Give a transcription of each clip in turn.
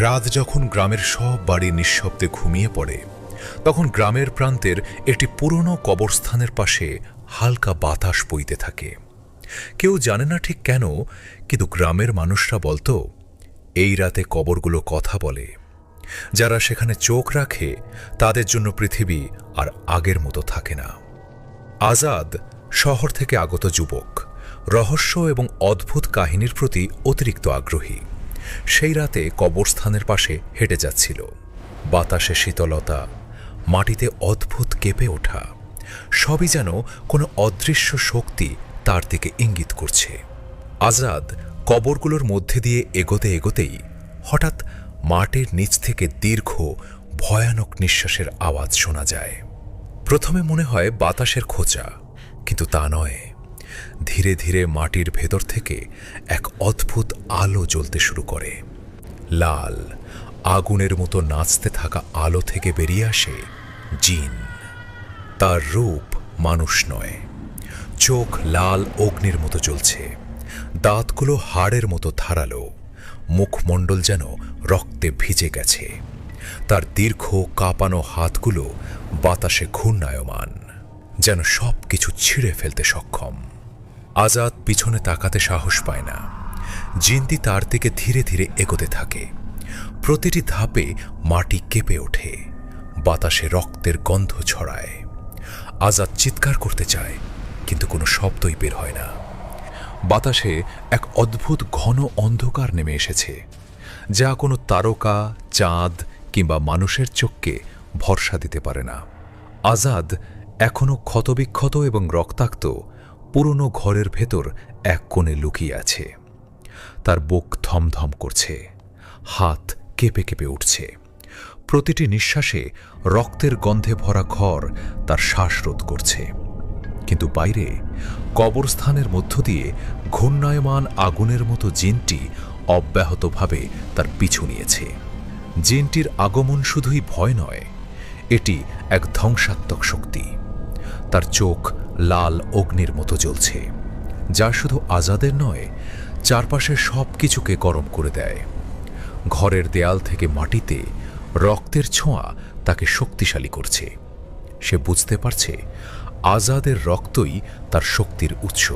রাত যখন গ্রামের সব বাড়ি নিঃশব্দে ঘুমিয়ে পড়ে, তখন গ্রামের প্রান্তের একটি পুরনো কবরস্থানের পাশে হালকা বাতাস বইতে থাকে। কেউ জানে না ঠিক কেন, কিন্তু গ্রামের মানুষরা বলতো, এই রাতে কবরগুলো কথা বলে। যারা সেখানে চোখ রাখে, তাদের জন্য পৃথিবী আর আগের মতো থাকে না। আজাদ শহর থেকে আগত যুবক, রহস্য এবং অদ্ভুত কাহিনীর প্রতি অতিরিক্ত আগ্রহী। সেই রাতে কবরস্থানের পাশে হেঁটে যাচ্ছিল। বাতাসে শীতলতা, মাটিতে অদ্ভুত কেঁপে ওঠা, সবই যেন কোনো অদৃশ্য শক্তি তার দিকে ইঙ্গিত করছে। আজাদ কবরগুলোর মধ্যে দিয়ে এগোতে এগোতেই হঠাৎ মাটির নিচ থেকে দীর্ঘ, ভয়ানক নিঃশ্বাসের আওয়াজ শোনা যায়। প্রথমে মনে হয় বাতাসের খোঁচা, কিন্তু তা নয়। ধীরে ধীরে মাটির ভেতর থেকে এক অদ্ভুত আলো জ্বলতে শুরু করে। লাল, আগুনের মতো নাচতে থাকা আলো থেকে বেরিয়ে আসে জিন। তার রূপ মানুষ নয়। চোখ লাল অগ্নির মতো জ্বলছে। দাঁতগুলো হাড়ের মতো ধারালো। মুখমণ্ডল যেন রক্তে ভিজে গেছে। তার দীর্ঘ কাঁপানো হাতগুলো বাতাসে ঘূর্ণায়মান, যেন সব কিছু ছিঁড়ে ফেলতে সক্ষম। আজাদ পিছনে তাকাতে সাহস পায় না। জিন্তি তার দিকে ধীরে ধীরে এগোতে থাকে। প্রতিটি ধাপে মাটি কেঁপে ওঠে। বাতাসে রক্তের গন্ধ ছড়ায়। আজাদ চিৎকার করতে চায়, কিন্তু কোনো শব্দই বের হয় না। বাতাসে এক অদ্ভুত ঘন অন্ধকার নেমে এসেছে, যা কোনো তারকা, চাঁদ কিংবা মানুষের চোখকে ভরসা দিতে পারে না। আজাদ এখনও ক্ষতবিক্ষত এবং রক্তাক্ত পুরনো ঘরের ভেতর এক কোণে লুকিয়ে আছে। তার বুক থমথম করছে। হাত কেঁপে কেঁপে উঠছে। প্রতিটি নিঃশ্বাসে রক্তের গন্ধে ভরা ঘর তার শ্বাসরোধ করছে। কিন্তু বাইরে, কবরস্থানের মধ্য দিয়ে ঘূর্ণায়মান আগুনের মতো জিনটি অব্যাহতভাবে তার পিছু নিয়েছে। জিনটির আগমন শুধুই ভয় নয়, এটি এক ধ্বংসাত্মক শক্তি। তার চোখ লাল অগ্নির মতো জ্বলছে, যা শুধু আজাদের নয় চারপাশের সব কিছুকে গরম করে দেয়। ঘরের দেয়াল থেকে মাটিতে রক্তের ছোঁয়া তাকে শক্তিশালী করছে। সে বুঝতে পারছে, আজাদের রক্তই তার শক্তির উৎস।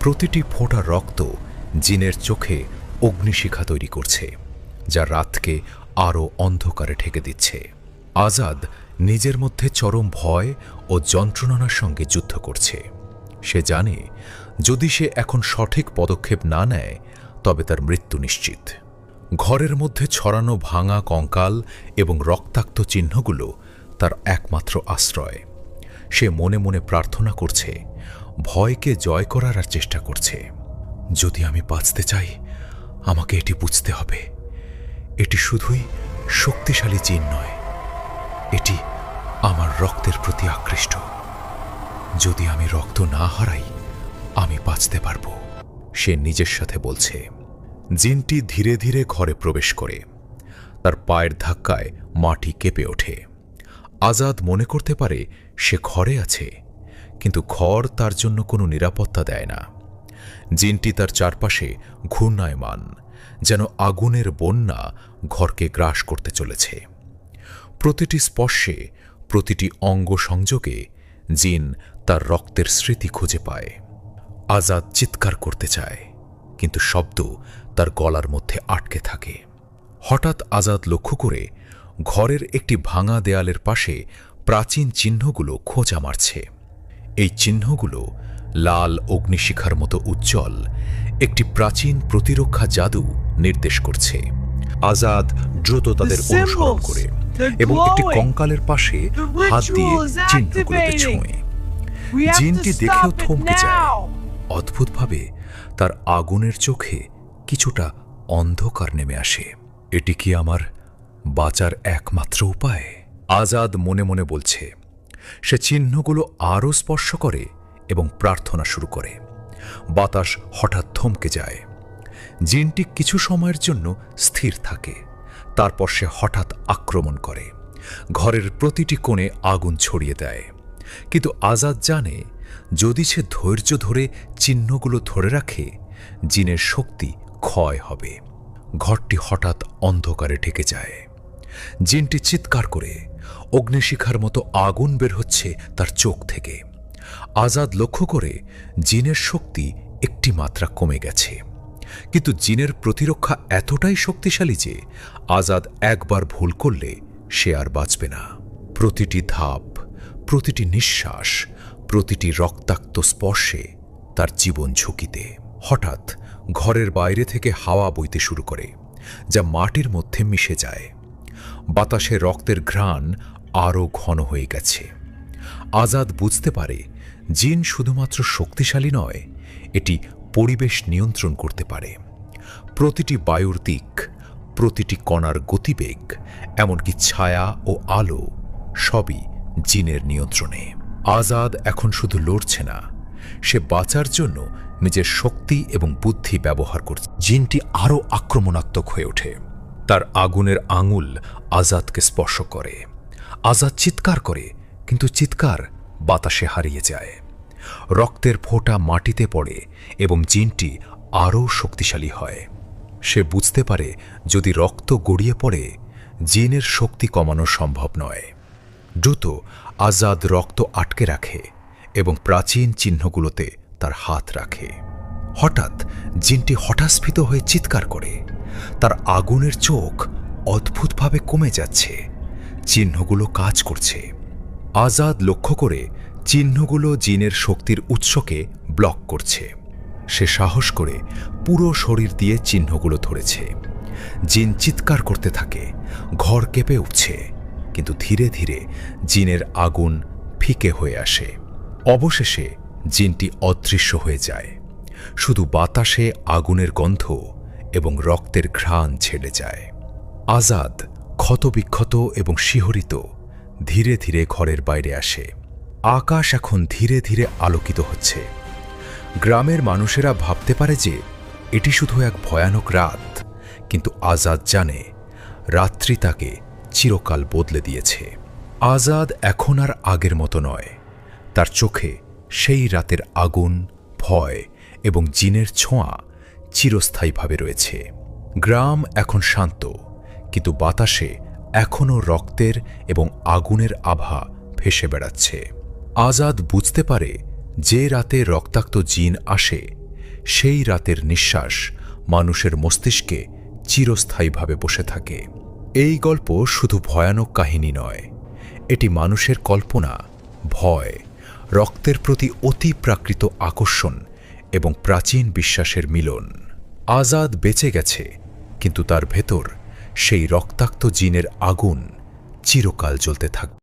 প্রতিটি ফোঁটা রক্ত জিনের চোখে অগ্নিশিখা তৈরি করছে, যা রাতকে আরও অন্ধকারে ঠেকে দিচ্ছে। আজাদ নিজের মধ্যে চরম ভয় ও যন্ত্রণার সঙ্গে যুদ্ধ করছে। সে জানে, যদি সে এখন সঠিক পদক্ষেপ না নেয়, তবে তার মৃত্যু নিশ্চিত। ঘরের মধ্যে ছড়ানো ভাঙা কঙ্কাল এবং রক্তাক্ত চিহ্নগুলো তার একমাত্র আশ্রয়। সে মনে মনে প্রার্থনা করছে, ভয়কে জয় করার আর চেষ্টা করছে। যদি আমি বাঁচতে চাই, আমাকে এটি বুঝতে হবে। এটি শুধুই শক্তিশালী চিন নয়। এটি আমার রক্তের প্রতি আকৃষ্ট। যদি আমি রক্ত না হারাই, আমি বাঁচতে পারব, সে নিজের সাথে বলছে। জিনটি ধীরে ধীরে ঘরে প্রবেশ করে। তার পায়ের ধাক্কায় মাটি কেঁপে ওঠে। আজাদ মনে করতে পারে সে ঘরে আছে, কিন্তু ঘর তার জন্য কোনো নিরাপত্তা দেয় না। জিনটি তার চারপাশে ঘূর্ণায়মান, যেন আগুনের বন্যা ঘরকে গ্রাস করতে চলেছে। প্রতিটি স্পর্শে প্রতিটি অঙ্গ সংযোগে জিন তার রক্তের স্মৃতি খুঁজে পায়। আজাদ চিৎকার করতে চায় কিন্তু শব্দ তার গলার মধ্যে আটকে থাকে। হঠাৎ আজাদ লক্ষ্য করে ঘরের একটি ভাঙা দেয়ালের পাশে প্রাচীন চিহ্নগুলো খোঁজা মারছে। এই চিহ্নগুলো লাল অগ্নিশিখার মতো উজ্জ্বল একটি প্রাচীন প্রতিরক্ষা জাদু নির্দেশ করছে। আজাদ দ্রুত তাদের অনুসরণ করে। এবং একটি কঙ্কালের পাশে হাত দিয়ে চিহ্নগুলোতে. ছোঁয়। জিনটি দেখেও থমকে যায়. অদ্ভুতভাবে তার আগুনের চোখে কিছুটা অন্ধকার নেমে আসে। এটি কি আমার বাঁচার একমাত্র উপায়? আজাদ মনে মনে বলছে সে চিহ্নগুলো আরও স্পর্শ করে এবং প্রার্থনা শুরু করে। বাতাস হঠাৎ থমকে যায়। জিনটি কিছু সময়ের জন্য স্থির থাকে। তারপর সে হঠাৎ আক্রমণ করে। ঘরের প্রতিটি কোণে আগুন ছড়িয়ে দেয়। কিন্তু আজাদ জানে, যদি সে ধৈর্য ধরে চিহ্নগুলো ধরে রাখে, জিনের শক্তি ক্ষয় হবে। ঘরটি হঠাৎ অন্ধকারে ঢেকে যায়। জিনটি চিৎকার করে, অগ্নিশিখার মতো আগুন বের হচ্ছে তার চোখ থেকে। আজাদ লক্ষ্য করে, জিনের শক্তি একটি মাত্রা কমে গেছে। কিন্তু জিনের প্রতিরক্ষা এতটাই শক্তিশালী যে আজাদ একবার ভুল করলে সে আর বাঁচবে না। প্রতিটি ধাপ, প্রতিটি নিঃশ্বাস, প্রতিটি রক্তাক্ত স্পর্শে তার জীবন ঝুঁকিতে। হঠাৎ ঘরের বাইরে থেকে হাওয়া বইতে শুরু করে, যা মাটির মধ্যে মিশে যায়। বাতাসে রক্তের ঘ্রাণ আরও ঘন হয়ে গেছে। আজাদ বুঝতে পারে, জিন শুধুমাত্র শক্তিশালী নয়, এটি পরিবেশ নিয়ন্ত্রণ করতে পারে। প্রতিটি বায়ুর দিক, প্রতিটি কণার গতিবেগ, এমনকি ছায়া ও আলো সবই জিনের নিয়ন্ত্রণে। আজাদ এখন শুধু লড়ছে না, সে বাঁচার জন্য নিজের শক্তি এবং বুদ্ধি ব্যবহার করছে। জিনটি আরও আক্রমণাত্মক হয়ে ওঠে। তার আগুনের আঙুল আজাদকে স্পর্শ করে। আজাদ চিৎকার করে, কিন্তু চিৎকার বাতাসে হারিয়ে যায়। রক্তের ফোঁটা মাটিতে পড়ে এবং জিনটি আরও শক্তিশালী হয়। সে বুঝতে পারে যদি রক্ত গড়িয়ে পড়ে, জিনের শক্তি কমানো সম্ভব নয়। দ্রুত আজাদ রক্ত আটকে রাখে এবং প্রাচীন চিহ্নগুলোতে তার হাত রাখে। হঠাৎ জিনটি হঠাৎস্ফীত হয়ে চিৎকার করে। তার আগুনের চোখ অদ্ভুতভাবে কমে যাচ্ছে। চিহ্নগুলো কাজ করছে। আজাদ লক্ষ্য করে চিহ্নগুলো জিনের শক্তির উৎসকে ব্লক করছে। সে সাহস করে পুরো শরীর দিয়ে চিহ্নগুলো ধরেছে। জিন চিৎকার করতে থাকে, ঘর কেঁপে উঠছে, কিন্তু ধীরে ধীরে জিনের আগুন ফিকে হয়ে আসে। অবশেষে জিনটি অদৃশ্য হয়ে যায়। শুধু বাতাসে আগুনের গন্ধ এবং রক্তের ঘ্রাণ ছেড়ে যায়। আজাদ ক্ষতবিক্ষত এবং শিহরিত ধীরে ধীরে ঘরের বাইরে আসে। আকাশ এখন ধীরে ধীরে আলোকিত হচ্ছে। গ্রামের মানুষেরা ভাবতে পারে যে, এটি শুধু এক ভয়ানক রাত, কিন্তু আজাদ জানে, রাত্রি তাকে চিরকাল বদলে দিয়েছে। আজাদ এখন আর আগের মতো নয়। তার চোখে সেই রাতের আগুন, ভয় এবং জিনের ছোঁয়া চিরস্থায়ীভাবে রয়েছে। গ্রাম এখন শান্ত, কিন্তু বাতাসে এখনও রক্তের এবং আগুনের আভা ভেসে বেড়াচ্ছে। আজাদ বুঝতে পারে যে রাতে রক্তাক্ত জিন আসে, সেই রাতের নিঃশ্বাস মানুষের মস্তিষ্কে চিরস্থায়ীভাবে বসে থাকে। এই গল্প শুধু ভয়ানক কাহিনী নয়, এটি মানুষের কল্পনা, ভয়, রক্তের প্রতি অতি প্রাকৃত আকর্ষণ এবং প্রাচীন বিশ্বাসের মিলন। আজাদ বেঁচে গেছে, কিন্তু তার ভেতর সেই রক্তাক্ত জিনের আগুন চিরকাল জ্বলতে থাকবে।